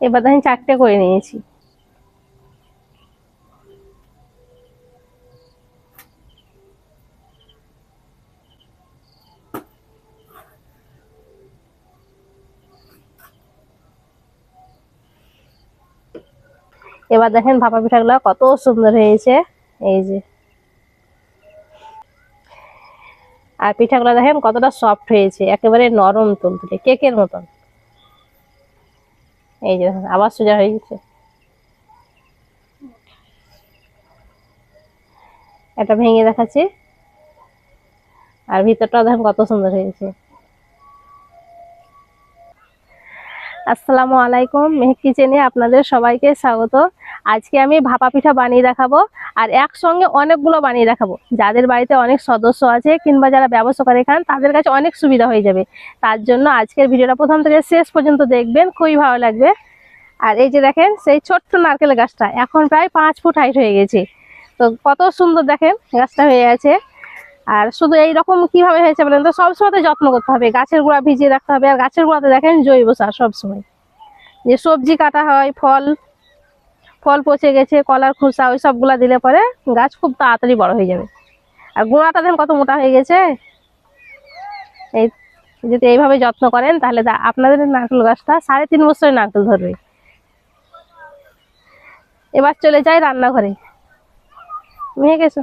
এবার দেখেন চারটে করে নিয়েছি। এবার দেখেন ভাপা পিঠাগুলো কত সুন্দর হয়েছে। এই যে। আর পিঠাগুলো দেখেন কতটা সফট হয়েছে, একেবারে নরম তুলতুলে, কেকের মতন। এই যে আবার সোজা হয়ে গেছে। এটা ভেঙে দেখাচ্ছি। আর ভিতরটা দেখেন কত সুন্দর হয়েছে আসসালামু আলাইকুম, মেহেক কিচেনে আপনাদের সবাইকে স্বাগত। আজকে আমি ভাপা পিঠা বানিয়ে দেখাবো আর একসঙ্গে অনেকগুলো বানিয়ে দেখাবো। যাদের বাড়িতে অনেক সদস্য আছে কিংবা যারা ব্যবসা করে খান, তাদের কাছে অনেক সুবিধা হয়ে যাবে। তার জন্য আজকের ভিডিওটা প্রথম থেকে শেষ পর্যন্ত দেখবেন, খুবই ভালো লাগবে। আর এই যে দেখেন, সেই ছোট্ট নারকেল গাছটা, এখন প্রায় পাঁচ ফুট হাইট হয়ে গেছে। তো কত সুন্দর দেখেন, গাছটা হয়ে গেছে আর শুধু এই রকম কীভাবে হয়েছে বলেন তো? সবসময় যত্ন করতে হবে। গাছের গোড়া ভিজিয়ে রাখতে হবে। আর গাছের গোড়াতে দেখেন জৈব সার সবসময় যে সবজি কাটা হয়, ফল ফল পচে গেছে, কলার খোসা, ওই সবগুলা দিলে পরে গাছ খুব তাড়াতাড়ি বড় হয়ে যাবে। আর গোড়াটা দেখেন কত মোটা হয়ে গেছে। এই যদি এইভাবে যত্ন করেন, তাহলে আপনাদের নারকেল গাছটা সাড়ে তিন বছরের নারকেল ধরবে। এবার চলে যাই রান্নাঘরে। মেয়ে গেছো।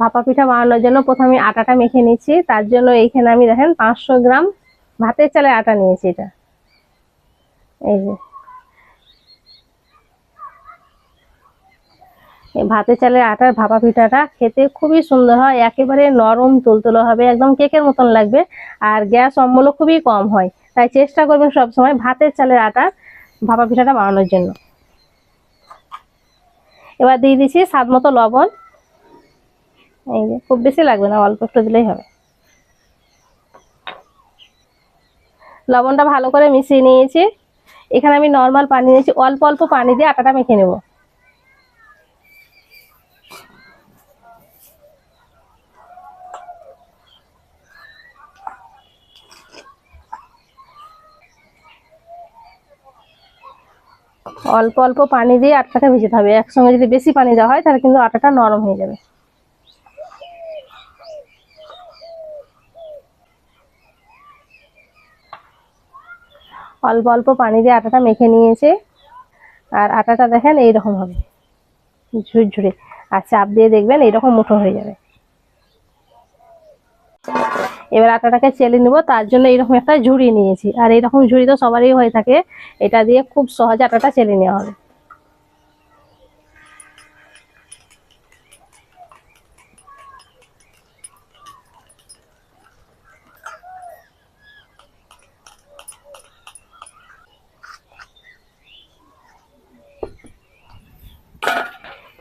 ভাপা পিঠা বানানোর জন্য প্রথমে আটাটা মেখে নিচ্ছি। তার জন্য এইখানে আমি দেখেন পাঁচশো গ্রাম ভাতের চালের আটা নিয়েছি এটা। এই যে। ভাতের চালের আটার ভাপা পিঠাটা খেতে খুবই সুন্দর হয়, একেবারে নরম তুলতুলো হবে, একদম কেকের মতন লাগবে আর গ্যাস অম্বলও খুবই কম হয়। তাই চেষ্টা করবেন সবসময় ভাতের চালের আটার ভাপা পিঠাটা বানানোর জন্য। এবার দিয়ে দিচ্ছি স্বাদ মতো লবণ। এই যে, খুব বেশি লাগবে না, অল্প একটু দিলেই হবে। লবণটা ভালো করে মিশিয়ে নিয়েছি। এখানে আমি নর্মাল পানি নিয়েছি, অল্প অল্প পানি দিয়ে আটাটা মেখে নেব। অল্প অল্প পানি দিয়ে আটাটা ভিজাতে হবে। একসঙ্গে যদি বেশি পানি দেওয়া হয়, তাহলে কিন্তু আটাটা নরম হয়ে যাবে। অল্প অল্প পানি দিয়ে আটাটা মেখে নিয়েছে। আর আটাটা দেখেন এইরকম হবে। ঝুরঝুরে। আর চাপ দিয়ে দেখবেন এইরকম মুঠো হয়ে যাবে। এবার আটাটাকে চেলে নেব, তার জন্য এইরকম একটা ঝুড়ি নিয়েছি। আর এইরকম ঝুড়ি তো সবারই হয়ে থাকে। এটা দিয়ে খুব সহজে আটাটা চেলে নেওয়া হবে।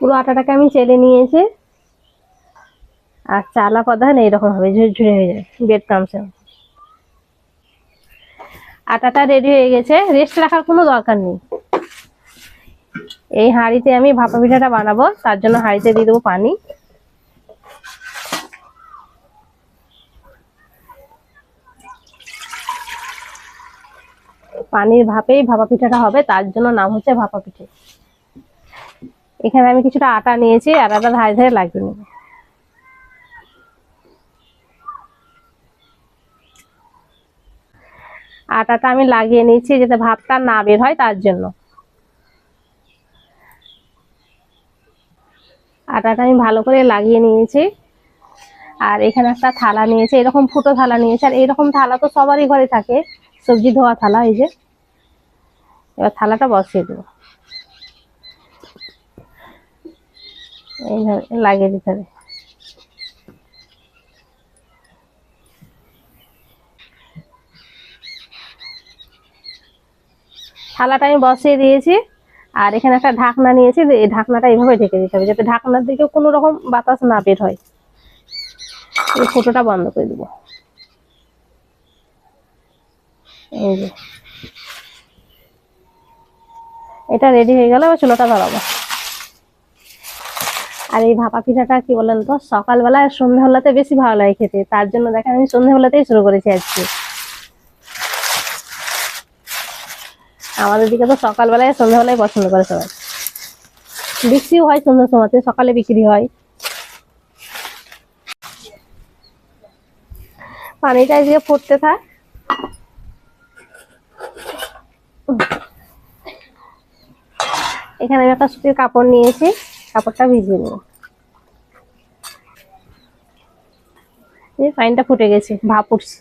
পুরো আটাটাকে আমি চেলে নিয়েছি। আর চালা প্রধান হবে, ঝুরঝুরে হয়ে যায় বেড ক্রামসে আটাটা রেডি হয়ে গেছে রেস্ট রাখার কোনো দরকার নেই। এই হাঁড়িতে আমি ভাপা পিঠাটা বানাবো, তার জন্য হাঁড়িতে দিয়ে দেবো পানি। পানির ভাপেই ভাপা পিঠাটা হবে, তার জন্য নাম হচ্ছে ভাপা পিঠে। এখানে আমি কিছুটা আটা নিয়েছি আটাটা ধারে ধারে লাগিয়ে নেব। আটাটা আমি লাগিয়ে নিয়েছি যাতে ভাপটা না বের হয় তার জন্য। আটাটা আমি ভালো করে লাগিয়ে নিয়েছি। আর এখানে একটা থালা নিয়েছে, এরকম ফুটো থালা নিয়েছে। আর এরকম থালা তো সবারই ঘরে থাকে, সবজি ধোয়া থালা এই যে। এবার থালাটা বসিয়ে দেবো। এইভাবে লাগিয়ে দিতে হবে। থালাটা আমি বসিয়ে দিয়েছি, আর এখানে একটা ঢাকনা নিয়েছি, এই ঢাকনাটা এইভাবে ঢেকে দিতে হবে, যাতে ঢাকনার দিকে কোনো রকম বাতাস না বের হয়। এই ফুটোটা বন্ধ করে দেবো। এটা রেডি হয়ে গেল, এবার চুলোটা ধরাবো। আর এই ভাপা পিঠাটা কি বলেন তো? সকালবেলা আর সন্ধ্যাবেলাতে বেশি ভালো লাগে খেতে। তার জন্য দেখেন আমি সন্ধ্যাবেলাতেই শুরু করেছি আজকে। আমাদের দিকে তো সকালবেলায় সন্ধ্যাবেলায় পছন্দ করে সবাই। বিক্রিও হয় সন্ধ্যার সময়তে, সকালে বিক্রি হয়। পানিটা আজকে ফুটতে থাক। এখানে আমি একটা সুতির কাপড় নিয়েছি। কাপড়টা ভিজিয়ে নিই এই পানিটা ফুটে গেছে, ভাপ উঠছে।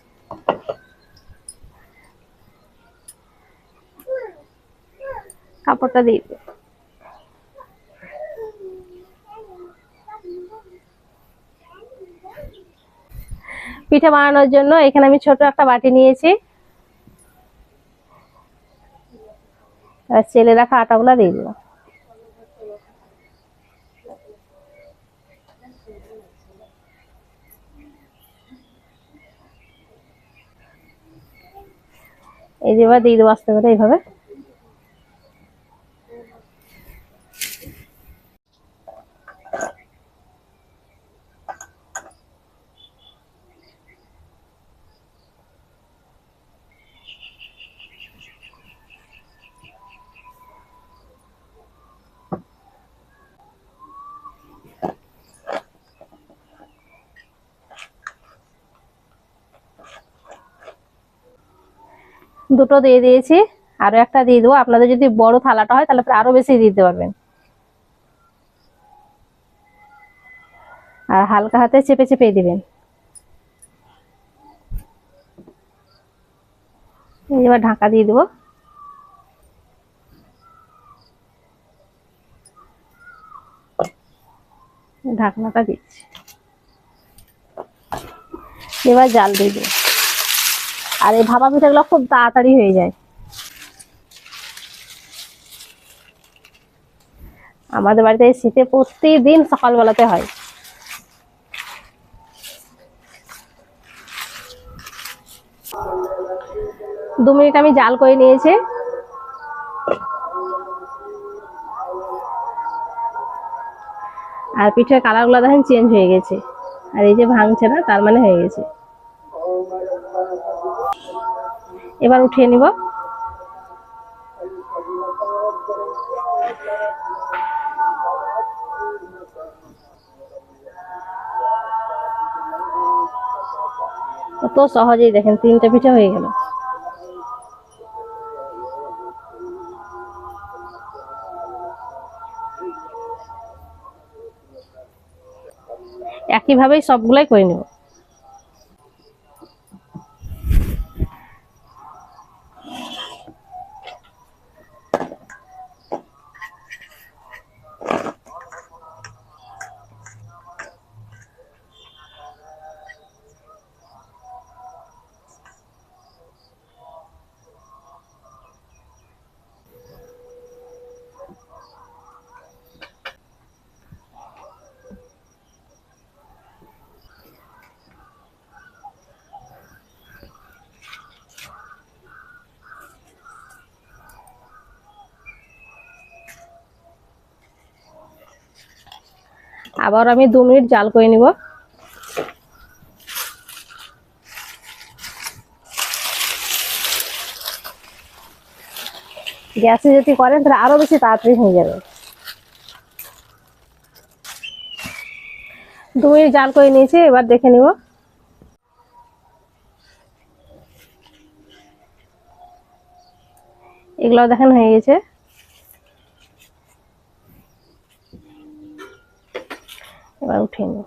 কাপড়টা দিয়ে। পিঠে বানানোর জন্য এখানে আমি ছোট একটা বাটি নিয়েছি। আর চেলে রাখা আটাগুলা দিয়ে দিলাম এই যে এবার দিয়ে দেবো আস্তে করে এইভাবে। দুটো দিয়ে দিয়েছি। আরও একটা দিয়ে দেবো। আপনাদের যদি বড় থালাটা হয়, তাহলে পরে আরও বেশি দিতে পারবেন। আর হালকা হাতে চেপে চেপে দিবেন। এবার ঢাকা দিয়ে দেবো। ঢাকনাটা দিচ্ছি। এবার জাল দিয়ে দেবো। আর এই ভাপা পিঠাগুলো খুব তাড়াতাড়ি হয়ে যায়। আমাদের বাড়িতে শীতে প্রতিদিন সকালবেলাতে হয়। দু মিনিট আমি জাল করে নিয়েছি। আর পিঠের কালারগুলো দেখেন চেঞ্জ হয়ে গেছে। আর এই যে ভাঙছে না, তার মানে হয়ে গেছে। এবার উঠিয়ে নিব। কত সহজেই দেখেন তিনটে পিঠে হয়ে গেল। একইভাবেই সবগুলাই করে নেব। আবার আমি দু মিনিট জাল করে নিব। গ্যাসে যদি করেন, তাহলে আরও বেশি তাড়াতাড়ি হয়ে যাবে। দু মিনিট জাল করে নিয়েছি, এবার দেখে নিব। এগুলো দেখেন হয়ে গেছে। এবার উঠিয়ে নিব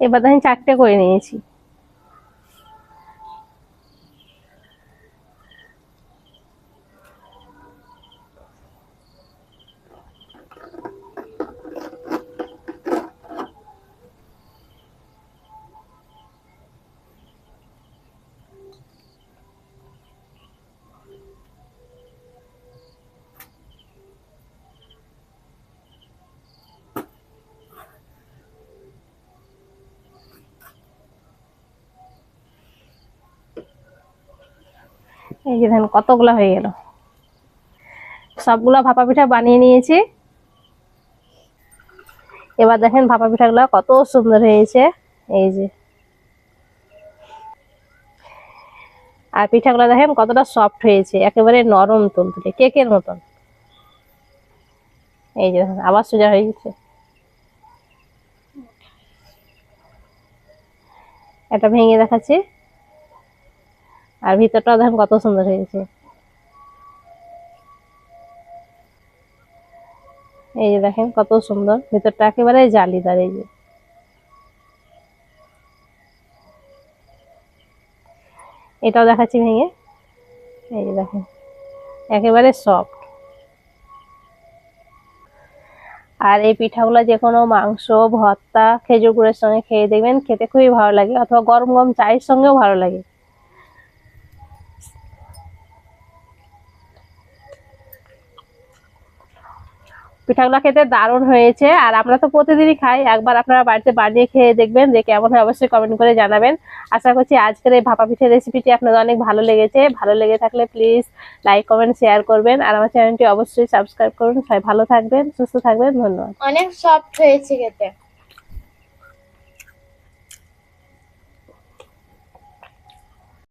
এবার দেখেন চারটে করে নিয়েছি। এই যে দেখেন কতগুলো হয়ে গেল। সবগুলো ভাপা পিঠা বানিয়ে নিয়েছি। এবার দেখেন ভাপা পিঠাগুলো কত সুন্দর হয়েছে। এই যে। আর পিঠাগুলো দেখেন কতটা সফট হয়েছে, একেবারে নরম তুলতুলে, কেকের মতন। এই যে দেখেন, আবার সোজা হয়ে গেছে। এটা ভেঙে দেখাচ্ছি। আর ভিতরটাও দেখেন কত সুন্দর হয়েছে। এই যে দেখেন কত সুন্দর, ভিতরটা একেবারে জালিদার এই যে। এটাও দেখাচ্ছি ভেঙে। এই যে দেখেন, একেবারে সফট আর এই পিঠাগুলো যে কোনো মাংস, ভর্তা, খেজুর গুড়ের সঙ্গে খেয়ে দেখবেন খেতে খুবই ভালো লাগে, অথবা গরম গরম চায়ের সঙ্গেও ভালো লাগে। পিঠাগুলো খেতে দারুণ হয়েছে। আর আমরা তো প্রতিদিনই খাই, একবার আপনারা বাড়িতে বানিয়ে খেয়ে দেখবেন যে কেমন হয় অবশ্যই কমেন্ট করে জানাবেন। আশা করছি আজকের এই ভাপা পিঠের রেসিপিটি আপনাদের অনেক ভালো লেগেছে। ভালো লেগে থাকলে প্লিজ লাইক কমেন্ট শেয়ার করবেন। আর আমার চ্যানেলটি অবশ্যই সাবস্ক্রাইব করুন। সবাই ভালো থাকবেন, সুস্থ থাকবেন। ধন্যবাদ। অনেক সফট হয়েছে খেতে।